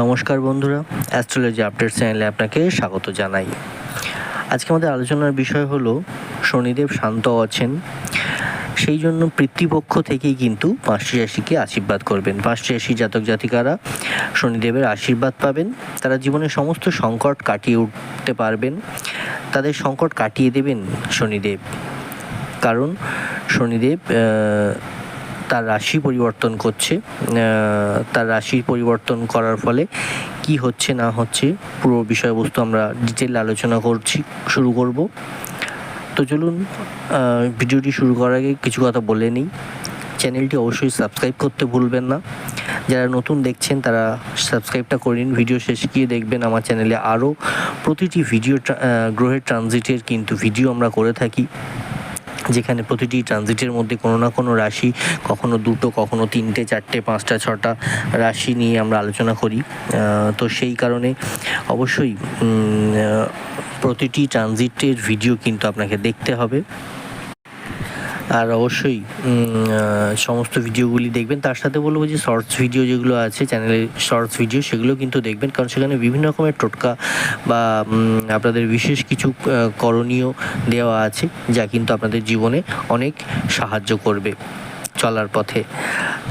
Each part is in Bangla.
নমস্কার বন্ধুরা অ্যাস্ট্রোলজি আপডেট চ্যানেলে আপনাকে স্বাগত জানাই। আজকে আমাদের আলোচনার বিষয় হলো, শনিদেব শান্ত আছেন, সেই জন্য পিতৃপক্ষ থেকেই কিন্তু পাঁচটি রাশিকে আশীর্বাদ করবেন। পাঁচটি রাশি জাতক জাতিকারা শনিদেবের আশীর্বাদ পাবেন, তারা জীবনের সমস্ত সংকট কাটিয়ে উঠতে পারবেন, তাদের সংকট কাটিয়ে দেবেন শনিদেব। কারণ শনিদেব তার রাশি পরিবর্তন করছে তার রাশি পরিবর্তন করার ফলে কি হচ্ছে না হচ্ছে পুরো বিষয়বস্তু আমরা ডিটেল আলোচনা করছি, শুরু করব। তো চলুন ভিডিওটি শুরু করার আগে কিছু কথা বলে নিই। চ্যানেলটি অবশ্যই সাবস্ক্রাইব করতে ভুলবেন না। যারা নতুন দেখছেন, তারা সাবস্ক্রাইবটা করে নিন। ভিডিও শেষে গিয়ে দেখবেন আমার চ্যানেলে আরও প্রতিটি ভিডিও গ্রহের ট্রানজিটের কিন্তু ভিডিও আমরা করে থাকি। যেখানে প্রতিটি ট্রানজিটের মধ্যে কোনো না কোনো রাশি, কখনো দুটো, কখনো তিনটে, চারটে, পাঁচটা, ছটা রাশি নিয়ে আমরা আলোচনা করি। তো সেই কারণে অবশ্যই প্রতিটি ট্রানজিটের ভিডিও কিন্তু আপনাকে দেখতে হবে। আর অবশ্যই সমস্ত ভিডিওগুলি দেখবেন। তার সাথে বলব যে শর্টস ভিডিও যেগুলো আছে চ্যানেলে শর্টস ভিডিও সেগুলো কিন্তু দেখবেন। কারণ সেখানে বিভিন্ন রকমের টোটকা বা আপনাদের বিশেষ কিছু করণীয় দেওয়া আছে, যা কিন্তু আপনাদের জীবনে অনেক সাহায্য করবে। চলার পথে।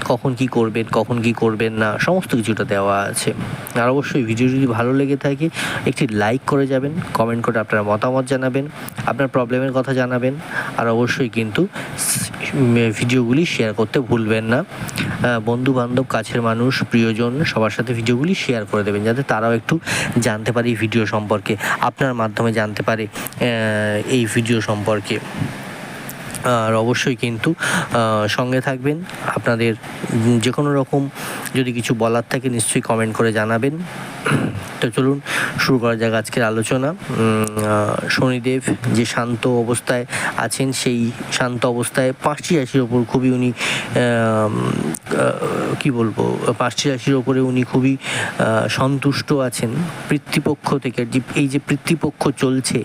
কখন কি করবেন, কখন কি করবেন না, সমস্ত কিছুটা দেওয়া আছে। আর অবশ্যই ভিডিও যদি ভালো লেগে থাকে, একটি লাইক করে যাবেন কমেন্ট করে আপনার মতামত জানাবেন, আপনার প্রবলেমের কথা জানাবেন। আর অবশ্যই কিন্তু ভিডিওগুলি শেয়ার করতে ভুলবেন না। বন্ধু বান্ধব কাছের মানুষ, প্রিয়জন, সবার সাথে ভিডিওগুলি শেয়ার করে দেবেন, যাতে তারাও একটু জানতে পারে এই ভিডিও সম্পর্কে, আপনার মাধ্যমে জানতে পারে এই ভিডিও সম্পর্কে। আর অবশ্যই কিন্তু সঙ্গে থাকবেন। আপনাদের যে কোনো রকম যদি কিছু বলার থাকে, নিশ্চয়ই কমেন্ট করে জানাবেন। তো চলুন, শুরু করা যাক আজকের আলোচনা। শনিদেব যে শান্ত অবস্থায় আছেন, সেই শান্ত অবস্থায় পাঁচটি রাশির ওপর খুবই উনি কি বলব পাঁচটি রাশির ওপরে উনি খুবই সন্তুষ্ট আছেন। পিতৃপক্ষ থেকে এই যে পিতৃপক্ষ চলছে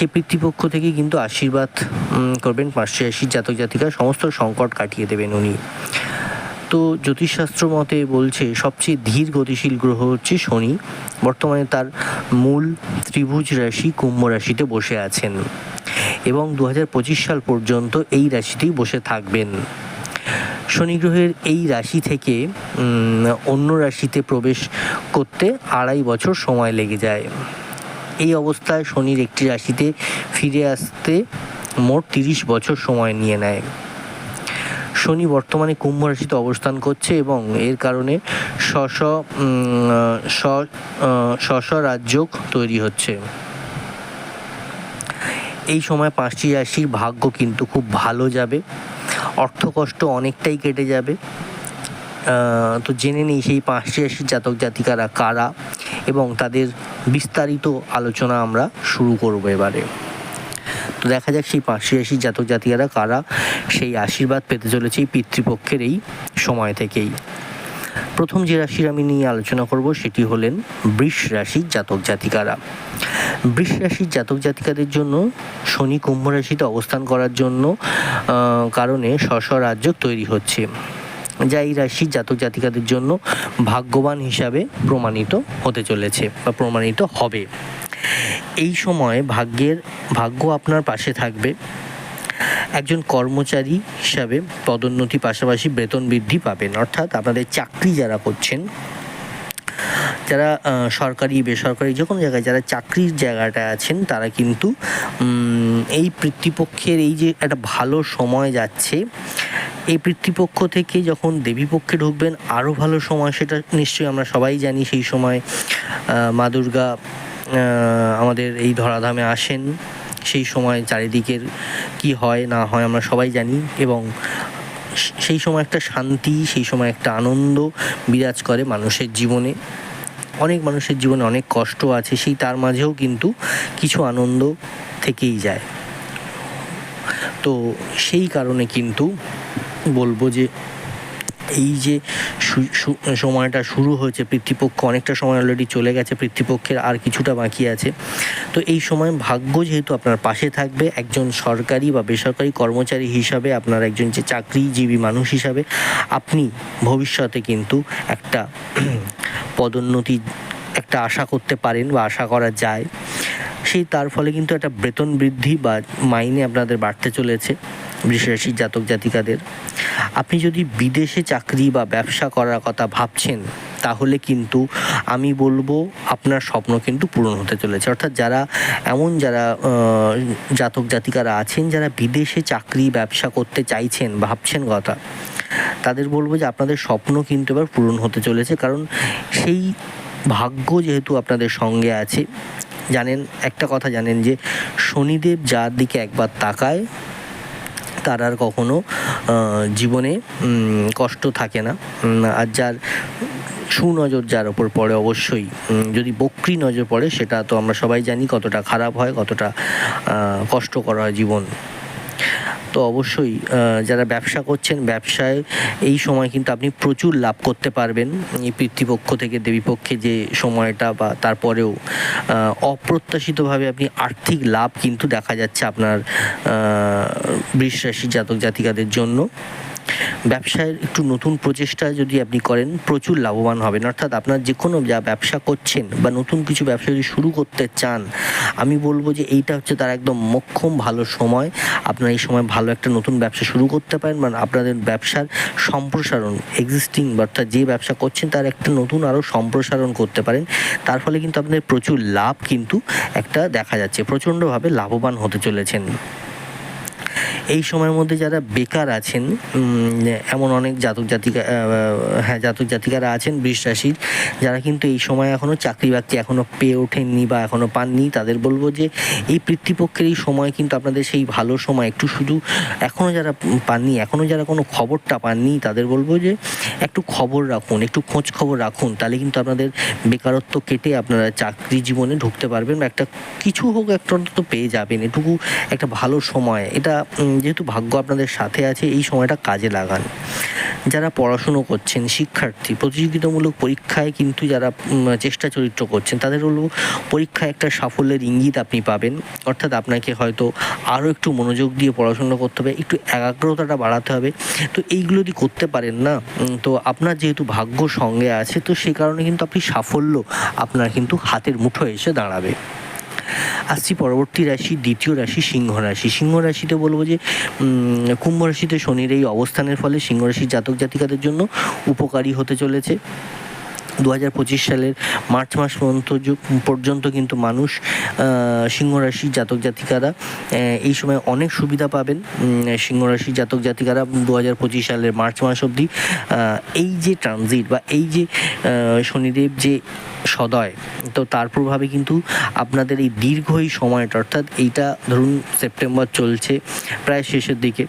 সেই পিতৃপক্ষ থেকে কিন্তু আশীর্বাদ করবেন। পাঁচশো আশি জাতক জাতিকা সমস্ত সংকট কাটিয়ে দেবেন উনি। তো জ্যোতিষশাস্ত্র মতে বলছে, সবচেয়ে ধীর গতিশীল গ্রহ হচ্ছে শনি। বর্তমানে তার মূল ত্রিভুজ রাশি কুম্ভ রাশিতে বসে আছেন এবং দু হাজার পঁচিশ সাল পর্যন্ত এই রাশিতেই বসে থাকবেন। শনি গ্রহের এই রাশি থেকে অন্য রাশিতে প্রবেশ করতে আড়াই বছর সময় লেগে যায়। এই অবস্থায় শনির একটি রাশিতে ফিরে আসতে মোট তিরিশ বছর সময় নিয়ে নেয়। শনি বর্তমানে কুম্ভ রাশিতে অবস্থান করছে এবং এর কারণে স্ব স্ব উম, স্ব স্ব স্ব রাজ্য তৈরি হচ্ছে। এই সময় পাঁচটি রাশির ভাগ্য কিন্তু খুব ভালো যাবে। অর্থকষ্ট অনেকটাই কেটে যাবে। তো জেনে নিই সেই পাঁচটি রাশির জাতক জাতিকারা কারা? এবং তাদের বিস্তারিত আলোচনা আমরা শুরু করব এবারে। তো দেখা যাক সেই পাঁচটি রাশির জাতক জাতিকারা কারা সেই আশীর্বাদ পেতে চলেছে এই পিতৃপক্ষের এই সময় থেকেই। প্রথম যে রাশির আমি নিয়ে আলোচনা করব সেটি হলেন বৃষ রাশির জাতক জাতিকারা। বৃষ রাশির জাতক জাতিকাদের জন্য শনি কুম্ভ রাশিতে অবস্থান করার জন্য কারণে স্ব রাজ্য তৈরি হচ্ছে। যা এই রাশির জাতক জাতিকাদের জন্য ভাগ্যবান হিসাবে প্রমাণিত হতে চলেছে বা প্রমাণিত হবে। এই সময় ভাগ্যের, ভাগ্য আপনার পাশে থাকবে। একজন কর্মচারী হিসাবে পদোন্নতি পাশাপাশি বেতন বৃদ্ধি পাবেন। অর্থাৎ আপনাদের চাকরি যারা করছেন, যারা সরকারি, বেসরকারি যে কোনো জায়গায় যারা চাকরির জায়গাটা আছেন, তারা কিন্তু এই পিতৃপক্ষের এই যে একটা ভালো সময় যাচ্ছে এই পিতৃপক্ষ থেকে যখন দেবীপক্ষে ঢুকবেন আরও ভালো সময় সেটা নিশ্চয়ই আমরা সবাই জানি সেই সময় মা দুর্গা আমাদের এই ধরাধামে আসেন। সেই সময় চারিদিকের কি হয়, না হয় আমরা সবাই জানি এবং সেই সময় একটা শান্তি, সেই সময় একটা আনন্দ বিরাজ করে মানুষের জীবনে। অনেক মানুষের জীবনে অনেক কষ্ট আছে, সেই তার মাঝেও কিন্তু কিছু আনন্দ থেকেই যায়। তো সেই কারণে কিন্তু বলব যে এই যে সময়টা শুরু হয়েছে, পিতৃপক্ষ অনেকটা সময় অলরেডি চলে গেছে, পিতৃপক্ষের আর কিছুটা বাকি আছে। তো এই সময় ভাগ্য যেহেতু আপনার পাশে থাকবে, একজন সরকারি বা বেসরকারি কর্মচারী হিসাবে, আপনার একজন যে চাকরিজীবী মানুষ হিসাবে, আপনি ভবিষ্যতে কিন্তু একটা পদোন্নতি একটা আশা করতে পারেন বা আশা করা যায়। সেই তার ফলে কিন্তু একটা বেতন বৃদ্ধি বা মাইনে আপনাদের বাড়তে চলেছে। বৃষরাশির জাতক জাতিকাদের। আপনি যদি বিদেশে চাকরি বা ব্যবসা করার কথা ভাবছেন, তাহলে কিন্তু আমি বলব আপনার স্বপ্ন কিন্তু পূরণ হতে চলেছে। অর্থাৎ যারা এমন যারা জাতক জাতিকারা আছেন, যারা বিদেশে চাকরি, ব্যবসা করতে চাইছেন, ভাবছেন কথা, তাদের বলব যে আপনাদের স্বপ্ন কিন্তু এবার পূরণ হতে চলেছে। কারণ সেই ভাগ্য যেহেতু আপনাদের সঙ্গে আছে, জানেন, একটা কথা জানেন যে শনিদেব যার দিকে একবার তাকায় তার আর কখনো জীবনে কষ্ট থাকে না। আর যার সুনজর যার ওপর পড়ে অবশ্যই যদি বক্রি নজর পড়ে, সেটা তো আমরা সবাই জানি কতটা খারাপ হয়, কতটা কষ্ট করা হয় জীবন। তো অবশ্যই যারা ব্যবসা করছেন, ব্যবসায় এই সময় কিন্তু আপনি প্রচুর লাভ করতে পারবেন। এই পিতৃপক্ষ থেকে দেবীপক্ষে যে সময়টা বা তারপরেও অপ্রত্যাশিতভাবে আপনি আর্থিক লাভ কিন্তু দেখা যাচ্ছে আপনার বৃষরাশি জাতক জাতিকাদের জন্য। ব্যবসায় একটু নতুন প্রচেষ্টা যদি আপনি করেন, প্রচুর লাভবান হবেন। অর্থাৎ আপনার যে কোনো যা ব্যবসা করছেন বা নতুন কিছু ব্যবসা যদি শুরু করতে চান, আমি বলব যে এইটা হচ্ছে তার একদম মোক্ষম ভালো সময়। আপনার এই সময় ভালো একটা নতুন ব্যবসা শুরু করতে পারেন মানে আপনাদের ব্যবসার সম্প্রসারণ এক্সিস্টিং অর্থাৎ যে ব্যবসা করছেন তার একটা নতুন আরও সম্প্রসারণ করতে পারেন। তার ফলে কিন্তু আপনাদের প্রচুর লাভ কিন্তু একটা দেখা যাচ্ছে, প্রচণ্ডভাবে লাভবান হতে চলেছেন। এই সময়ের মধ্যে যারা বেকার আছেন এমন অনেক জাতক জাতিকা হ্যাঁ জাতক জাতিকারা আছেন বৃষ রাশির যারা কিন্তু এই সময় এখনও চাকরি বাকরি এখনও পেয়ে ওঠেননি বা এখনও পাননি, তাদের বলব যে এই পিতৃপক্ষের এই সময় কিন্তু আপনাদের সেই ভালো সময়, একটু শুধু এখনও যারা পাননি এখনও যারা কোনো খবরটা পাননি, তাদের বলব যে একটু খবর রাখুন, একটু খোঁজ খবর রাখুন, তাহলে কিন্তু আপনাদের বেকারত্ব কেটে আপনারা চাকরি জীবনে ঢুকতে পারবেন একটা, কিছু হোক একটা অন্তত পেয়ে যাবেন, এটুকু একটা ভালো সময়। এটা যেহেতু ভাগ্য আপনাদের সাথে আছে, এই সময়টা কাজে লাগান। যারা পড়াশুনো করছেন, শিক্ষার্থী, প্রতিযোগিতামূলক পরীক্ষায় কিন্তু যারা চেষ্টা চরিত্র করছেন, তাদের হলো পরীক্ষায় একটা সাফল্যের ইঙ্গিত আপনি পাবেন। অর্থাৎ আপনাকে হয়তো আরও একটু মনোযোগ দিয়ে পড়াশুনো করতে হবে, একটু একাগ্রতাটা বাড়াতে হবে। তো এইগুলো যদি করতে পারেন না তো আপনার যেহেতু ভাগ্য সঙ্গে আছে, তো সে কারণে কিন্তু আপনি সাফল্য আপনার কিন্তু হাতের মুঠোয় এসে দাঁড়াবে। আসছি পরবর্তী রাশি, দ্বিতীয় রাশি, সিংহ রাশি। সিংহ রাশিতে বলব যে কুম্ভ রাশিতে শনির এই অবস্থানের ফলে সিংহ রাশির জাতক জাতিকাদের জন্য উপকারী হতে চলেছে। দু হাজার পঁচিশ সালের মার্চ মাস পর্যন্ত পর্যন্ত কিন্তু মানুষ আহ, সিংহ রাশির জাতক জাতিকারা এই সময় অনেক সুবিধা পাবেন উম, সিংহ রাশির জাতক জাতিকারা দু হাজার পঁচিশ সালের মার্চ মাস অবধি। এই যে ট্রানজিট বা এই যে শনিদেব যে সদয় তো তার প্রভাবে কিন্তু আপনাদের এই দীর্ঘ এই সময়টা অর্থাৎ এইটা ধরুন সেপ্টেম্বর চলছে প্রায় শেষের দিকে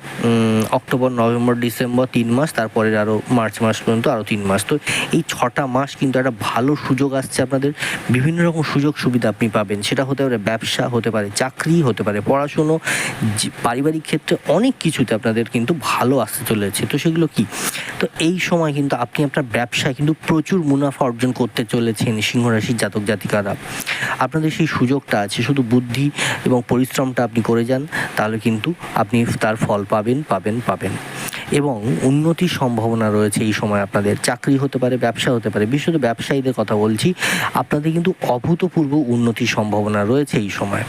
অক্টোবর নভেম্বর ডিসেম্বর তিন মাস তারপরে আরও মার্চ মাস পর্যন্ত আরও তিন মাস। তো এই ছটা মাস কিন্তু একটা ভালো সুযোগ আসছে আপনাদের। বিভিন্ন রকম সুযোগ সুবিধা আপনি পাবেন। সেটা হতে পারে ব্যবসা, হতে পারে চাকরি, হতে পারে পড়াশুনো পারিবারিক ক্ষেত্রে অনেক কিছুতে আপনাদের কিন্তু ভালো আসতে চলেছে। তো সেগুলো কি? তো এই সময় কিন্তু আপনি আপনার ব্যবসায় কিন্তু প্রচুর মুনাফা অর্জন করতে চলেছেন সিংহ রাশির জাতক জাতিকারা। আপনাদের সেই সুযোগটা আছে, শুধু বুদ্ধি এবং পরিশ্রমটা আপনি করে যান, তাহলে কিন্তু আপনি তার ফল পাবেন পাবেন পাবেন। এবং উন্নতির সম্ভাবনা রয়েছে এই সময় আপনাদের। চাকরি হতে পারে, ব্যবসা হতে পারে, বিশেষত ব্যবসায়ীদের কথা বলছি, আপনাদের কিন্তু অভূতপূর্ব উন্নতির সম্ভাবনা রয়েছে এই সময়।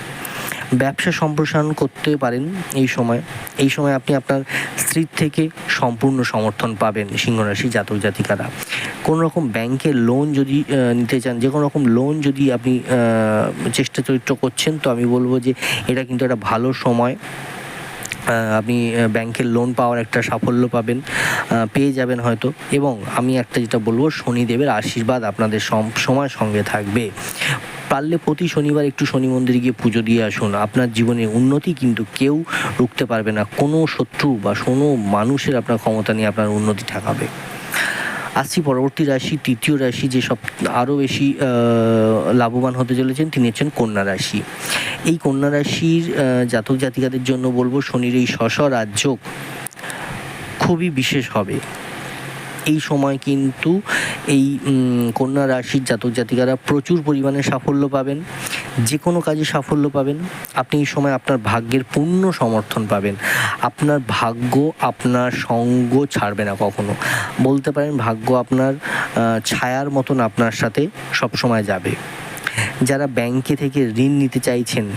ব্যবসা সম্প্রসারণ করতে পারেন এই সময়। এই সময় আপনি আপনার স্ত্রীর থেকে সম্পূর্ণ সমর্থন পাবেন সিংহরাশি জাতক জাতিকারা। কোনো রকম ব্যাংকের লোন যদি নিতে চান, যে কোনো রকম লোন যদি আপনি চেষ্টা চরিত্র করছেন, তো আমি বলব যে এটা কিন্তু একটা ভালো সময়। আপনি ব্যাংকের লোন পাওয়ার একটা সাফল্য পাবেন পেয়ে যাবেন হয়তো। এবং আমি একটা যেটা বলব, শনিদেবের আশীর্বাদ আপনাদের সম- সময় সঙ্গে থাকবে। পারলে প্রতি শনিবার একটু শনি মন্দিরে গিয়ে পুজো দিয়ে আসুন। আপনার জীবনে উন্নতি কিন্তু কেউ রুখতে পারবে না। কোনো শত্রু বা কোনো মানুষের আপনার ক্ষমতা নিয়ে আপনার উন্নতি ঠেকাবে। আসছি পরবর্তী রাশি, তৃতীয় রাশি যে সব আরও বেশি লাভবান হতে চলেছেন, তিনি হচ্ছেন কন্যা রাশি। এই কন্যা রাশির জাতক জাতিকাদের জন্য বলব, শনির এই শশ রাজ্য খুবই বিশেষ হবে। এই সময় কিন্তু এই কন্যা রাশির জাতক জাতিকারা প্রচুর পরিমাণে সাফল্য পাবেন। যে কোনো কাজে সাফল্য পাবেন। আপনি এই সময় আপনার ভাগ্যের পূর্ণ সমর্থন পাবেন। আপনার ভাগ্য আপনার সঙ্গ ছাড়বে না কখনো। বলতে পারেন ভাগ্য আপনার ছায়ার মতন আপনার সাথে সবসময় যাবে। যারা ব্যাংকে থেকে ঋণ নিতে চাইছেন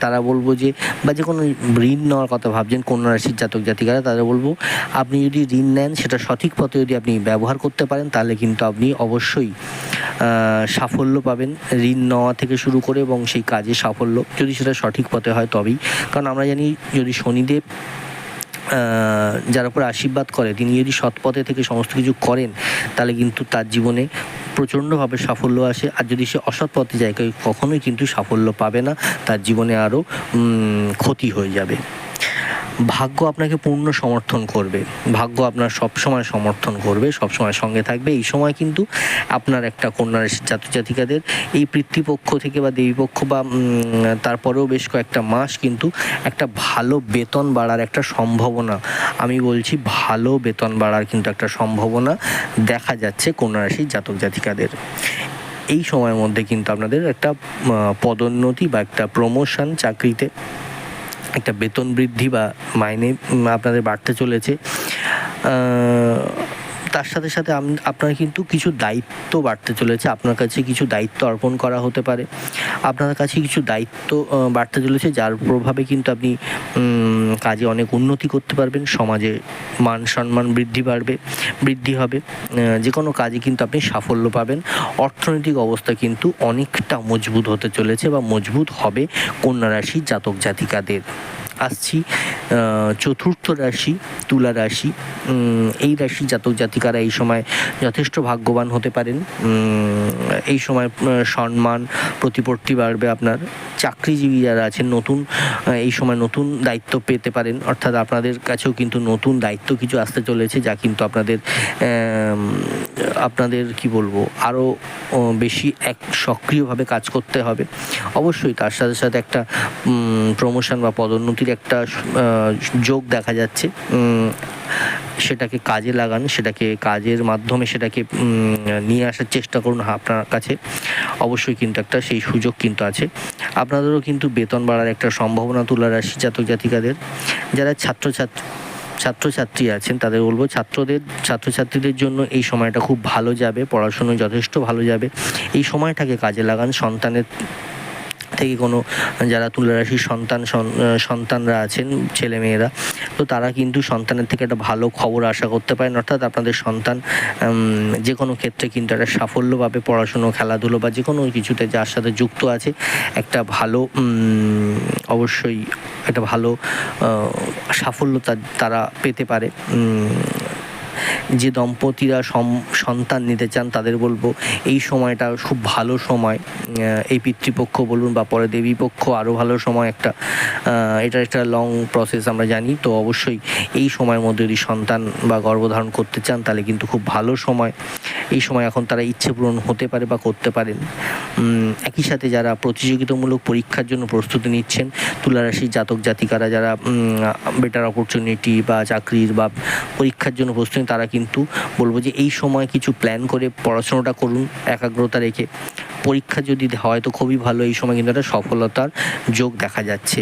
তারা বলব যে, বা যে কোনো ঋণ নেওয়ার কথা ভাবছেন, কন্যা রাশির জাতক জাতিকারা, তারা বলব, আপনি যদি ঋণ নেন, সেটা সঠিক পথে যদি আপনি ব্যবহার করতে পারেন, তাহলে কিন্তু আপনি অবশ্যই সাফল্য পাবেন, ঋণ নেওয়া থেকে শুরু করে এবং সেই কাজে সাফল্য। যদি সেটা সঠিক পথে হয় তবেই। কারণ আমরা জানি যদি শনিদেব যার উপর আশীর্বাদ করে, তিনি যদি সৎ পথে থেকে সমস্ত কিছু করেন, তাহলে কিন্তু তার জীবনে প্রচণ্ডভাবে সাফল্য আসে। আর যদি সে অসৎ পথে যায়, কখনোই কিন্তু সাফল্য পাবে না, তার জীবনে আরও ক্ষতি হয়ে যাবে। ভাগ্য আপনাকে পূর্ণ সমর্থন করবে। ভাগ্য আপনার সবসময় সমর্থন করবে, সবসময় সঙ্গে থাকবে। এই সময় কিন্তু আপনার একটা কন্যা রাশির জাতক জাতিকাদের এই পিতৃপক্ষ থেকে বা দেবীপক্ষ বা তারপরেও বেশ কয়েকটা মাস কিন্তু একটা ভালো বেতন বাড়ার একটা সম্ভাবনা, আমি বলছি ভালো বেতন বাড়ার কিন্তু একটা সম্ভাবনা দেখা যাচ্ছে কন্যা রাশির জাতক জাতিকাদের। এই সময়ের মধ্যে কিন্তু আপনাদের একটা পদোন্নতি বা একটা প্রমোশন চাকরিতে একটা বেতন বৃদ্ধি বা মাইনে আপনাদের বাড়তে চলেছে। তার সাথে সাথে আপনার কিন্তু কিছু দায়িত্ব বাড়তে চলেছে। আপনার কাছে কিছু দায়িত্ব অর্পণ করা হতে পারে। আপনার কাছে কিছু দায়িত্ব বাড়তে চলেছে, যার প্রভাবে কিন্তু আপনি কাজে অনেক উন্নতি করতে পারবেন। সমাজে মান সম্মান বৃদ্ধি বাড়বে, বৃদ্ধি হবে। যে কোনো কাজে কিন্তু আপনি সাফল্য পাবেন। অর্থনৈতিক অবস্থা কিন্তু অনেকটা মজবুত হতে চলেছে বা মজবুত হবে কন্যা রাশি জাতক জাতিকাদের। আসছি চতুর্থ রাশি, তুলা রাশি এই রাশি জাতক জাতিকারা এই সময় যথেষ্ট ভাগ্যবান হতে পারেন। এই সময় সম্মান, প্রতিপত্তি বাড়বে আপনার। চাকরিজীবী যারা আছেন, নতুন এই সময় নতুন দায়িত্ব পেতে পারেন। অর্থাৎ আপনাদের কাছেও কিন্তু নতুন দায়িত্ব কিছু আসতে চলেছে, যা কিন্তু আপনাদের আপনাদের কি বলব আরও বেশি এক সক্রিয়ভাবে কাজ করতে হবে। অবশ্যই তার সাথে সাথে একটা প্রমোশন বা পদোন্নতির একটা যোগ দেখা যাচ্ছে। সেটাকে কাজে লাগান, সেটাকে কাজের মাধ্যমে সেটাকে নিয়ে আসার চেষ্টা করুন আপনার কাছে। অবশ্যই কিন্তু একটা সেই সুযোগ কিন্তু আছে। আপনাদেরও কিন্তু বেতন বাড়ার একটা সম্ভাবনা তুলা রাশি জাতক জাতিকাদের। যারা ছাত্রছাত্রী ছাত্রছাত্রী আছেন, তাদের বলব ছাত্রদের, ছাত্রছাত্রীদের জন্য এই সময়টা খুব ভালো যাবে, পড়াশুনো যথেষ্ট ভালো যাবে। এই সময়টাকে কাজে লাগান, সন্তানের থেকে কোনো যারা তুলা রাশির সন্তান, সন- সন্তানরা আছেন, ছেলে মেয়েরা, তো তারা কিন্তু সন্তানের থেকে একটা ভালো খবর আশা করতে পারেন। অর্থাৎ আপনাদের সন্তান যে কোনো ক্ষেত্রে কিন্তু একটা সাফল্য পাবে পড়াশুনো, খেলাধুলো বা যে কোনো কিছুতে যার সাথে যুক্ত আছে, একটা ভালো অবশ্যই একটা ভালো সাফল্য তারা পেতে পারে। যে দম্পতিরা সন্তান নিতে চান তাদের বলব, এই সময়টা খুব ভালো সময়। এই পিতৃপক্ষ বলুন বা পরে দেবীপক্ষ আরও ভালো সময় একটা এটা একটা লং প্রসেস আমরা জানি। তো অবশ্যই এই সময়ের মধ্যে যদি সন্তান বা গর্ভধারণ করতে চান তাহলে কিন্তু খুব ভালো সময়। এই সময় এখন তারা ইচ্ছে পূরণ হতে পারে বা করতে পারেন। একই সাথে যারা প্রতিযোগিতামূলক পরীক্ষার জন্য প্রস্তুতি নিচ্ছেন তুলারাশির জাতক জাতিকারা যারা বেটার অপরচুনিটি বা চাকরির বা পরীক্ষার জন্য প্রস্তুতি তারা কিন্তু বলব যে এই সময় কিছু প্ল্যান করে পড়াশোনাটা করুন, একাগ্রতা রেখে। পরীক্ষা যদি হয় তো খুবই ভালো, এই সময় কিন্তু একটা সফলতার যোগ দেখা যাচ্ছে।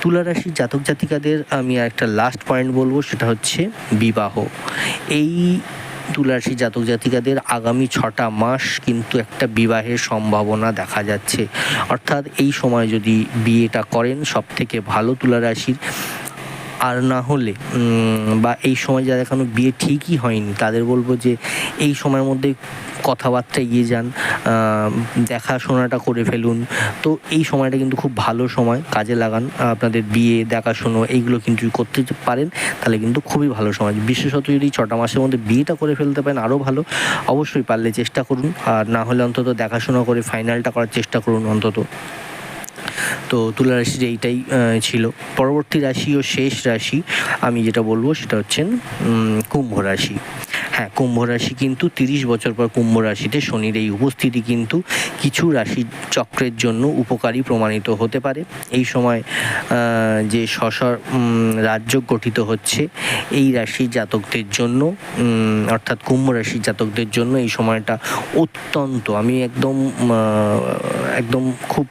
তুলা রাশির জাতক জাতিকাদের আমি একটা লাস্ট পয়েন্ট বলব, সেটা হচ্ছে বিবাহ। এই তুলা রাশির জাতক জাতিকাদের আগামী ছটা মাস কিন্তু একটা বিবাহের সম্ভাবনা দেখা যাচ্ছে। অর্থাৎ এই সময় যদি বিয়েটা করেন সব থেকে ভালো তুলা রাশির আর না হলে বা এই সময় যারা এখনও বিয়ে ঠিকই হয়নি, তাদের বলব যে এই সময়ের মধ্যে কথাবার্তা এগিয়ে যান দেখাশোনাটা করে ফেলুন। তো এই সময়টা কিন্তু খুব ভালো সময়, কাজে লাগান, আপনাদের বিয়ে, দেখাশুনো এইগুলো কিন্তু করতে পারেন, তাহলে কিন্তু খুবই ভালো সময়। বিশেষত যদি ছটা মাসের মধ্যে বিয়েটা করে ফেলতে পারেন, আরও ভালো। অবশ্যই পারলে চেষ্টা করুন, আর না হলে অন্তত দেখাশোনা করে ফাইনালটা করার চেষ্টা করুন অন্তত। তো তুলা রাশির এইটাই ছিল। পরবর্তী রাশি ও শেষ রাশি, আমি যেটা বলব সেটা হচ্ছেন কুম্ভ রাশি। হ্যাঁ কুম্ভ রাশি কিন্তু তিরিশ বছর পর কুম্ভ রাশিতে শনির এই উপস্থিতি কিন্তু কিছু রাশি চক্রের জন্য উপকারী প্রমাণিত হতে পারে। এই সময় যে সসর রাজ্য গঠিত হচ্ছে, এই রাশির জাতকদের জন্য অর্থাৎ কুম্ভ রাশির জাতকদের জন্য এই সময়টা অত্যন্ত, আমি একদম একদম খুব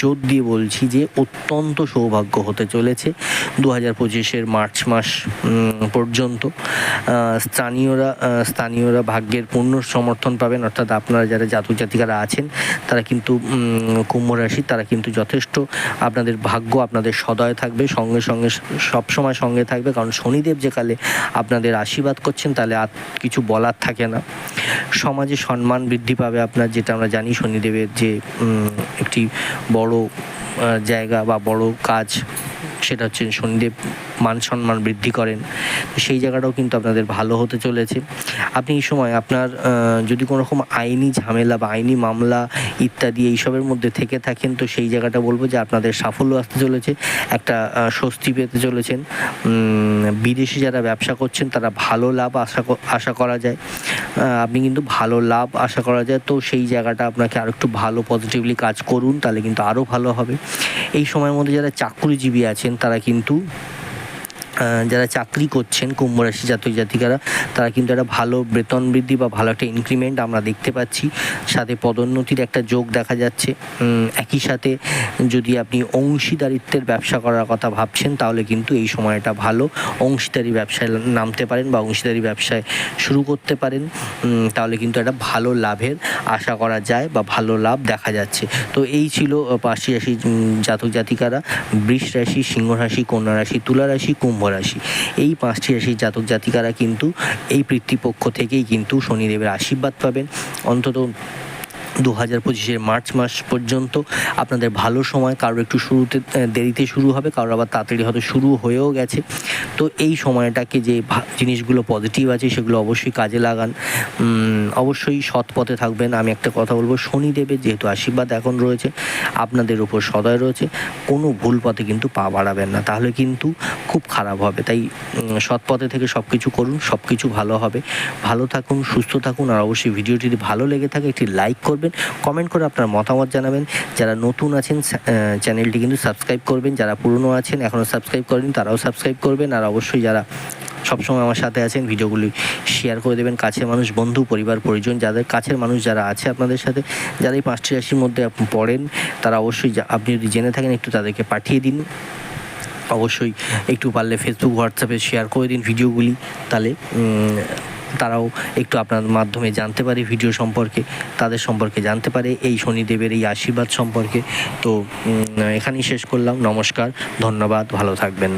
জোর দিয়ে বলছি যে অত্যন্ত সৌভাগ্য হতে চলেছে। দু হাজার পঁচিশের মার্চ মাস পর্যন্ত স্থানীয়রা স্থানীয়রা ভাগ্যের পূর্ণ সমর্থন পাবেন, অর্থাৎ আপনারা যারা জাতক জাতিকারা আছেন, তারা কিন্তু কুম্ভ রাশি, তারা কিন্তু যথেষ্ট আপনাদের ভাগ্য আপনাদের সদয় থাকবে, সঙ্গে সঙ্গে সবসময় সঙ্গে থাকবে। কারণ শনিদেব যে কালে আপনাদের আশীর্বাদ করছেন, তাহলে আর কিছু বলার থাকে না। সমাজে সম্মান বৃদ্ধি পাবে আপনার, যেটা আমরা জানি শনিদেবের যে একটি বড় জায়গা বা বড় কাজ। সেটা হচ্ছে শনিদেব মান সম্মান বৃদ্ধি করেন। তো সেই জায়গাটাও কিন্তু আপনাদের ভালো হতে চলেছে। আপনি এই সময় আপনার যদি কোনো রকম আইনি ঝামেলা বা আইনি মামলা ইত্যাদি এইসবের মধ্যে থেকে থাকেন, তো সেই জায়গাটা বলব যে আপনাদের সাফল্য আসতে চলেছে, একটা স্বস্তি পেতে চলেছেন। বিদেশে যারা ব্যবসা করছেন, তারা ভালো লাভ আশা আশা করা যায়। আপনি কিন্তু ভালো লাভ আশা করা যায়, তো সেই জায়গাটা আপনাকে আরও একটু ভালো পজিটিভলি কাজ করুন, তাহলে কিন্তু আরও ভালো হবে। এই সময়ের মধ্যে যারা চাকরিজীবী আছেন তারা কিন্তু যারা চাকরি করছেন কুম্ভ রাশি জাতক জাতিকারা, তারা কিন্তু একটা ভালো বেতন বৃদ্ধি বা ভালো একটা ইনক্রিমেন্ট আমরা দেখতে পাচ্ছি। সাথে পদোন্নতির একটা যোগ দেখা যাচ্ছে। একই সাথে যদি আপনি অংশীদারিত্বের ব্যবসা করার কথা ভাবছেন, তাহলে কিন্তু এই সময়টা ভালো। অংশীদারি ব্যবসায় নামতে পারেন বা অংশীদারি ব্যবসায় শুরু করতে পারেন। তাহলে কিন্তু একটা ভালো লাভের আশা করা যায় বা ভালো লাভ দেখা যাচ্ছে। তো এই ছিল পাশি রাশি জাতক জাতিকারা। বৃষ রাশি, সিংহ রাশি, কন্যা রাশি, তুলা রাশি, কুম্ভ রাশি। এই পাঁচটি রাশির জাতক জাতিকারা কিন্তু এই পিতৃপক্ষ থেকেই কিন্তু শনিদেবের আশীর্বাদ পাবেন। অন্তত দু হাজার পঁচিশের মার্চ মাস পর্যন্ত আপনাদের ভালো সময় কারোর একটু শুরুতে দেরিতে শুরু হবে, কারোর আবার তাড়াতাড়ি হয়তো শুরু হয়েও গেছে। তো এই সময়টাকে যে জিনিসগুলো পজিটিভ আছে, সেগুলো অবশ্যই কাজে লাগান। অবশ্যই সৎ পথে থাকবেন। আমি একটা কথা বলব, শনিদেবের যেহেতু আশীর্বাদ এখন রয়েছে, আপনাদের উপর সদয় রয়েছে, কোনো ভুল পথে কিন্তু পা বাড়াবেন না। তাহলে কিন্তু খুব খারাপ হবে। তাই সৎ পথে থেকে সব কিছু করুন সব কিছু ভালো হবে। ভালো থাকুন, সুস্থ থাকুন, আর অবশ্যই ভিডিওটি যদি ভালো লেগে থাকে, একটি লাইক করবেন কমেন্ট করে আপনার মতামত জানাবেন। যারা নতুন আছেন চ্যানেলটি কিন্তু সাবস্ক্রাইব করবেন। যারা পুরনো আছেন, এখনও সাবস্ক্রাইব করেন তারাও সাবস্ক্রাইব করবেন। আর অবশ্যই যারা সবসময় আমার সাথে আছেন, ভিডিওগুলি শেয়ার করে দেবেন। কাছের মানুষ, বন্ধু, পরিবার, পরিজন, যাদের কাছের মানুষ যারা আছে আপনাদের সাথে, যারা এই পাঁচটি রাশির মধ্যে আপনি পড়েন, তারা অবশ্যই আপনি যদি জেনে থাকেন, একটু তাদেরকে পাঠিয়ে দিন। অবশ্যই একটু পারলে ফেসবুক হোয়াটসঅ্যাপে শেয়ার করে দিন ভিডিওগুলি। তাহলে তারাও একটু আপনার মাধ্যমে জানতে পারে ভিডিও সম্পর্কে, তাদের সম্পর্কে জানতে পারে, এই শনিদেবের এই আশীর্বাদ সম্পর্কে। তো এখানেই শেষ করলাম, নমস্কার, ধন্যবাদ, ভালো থাকবেন।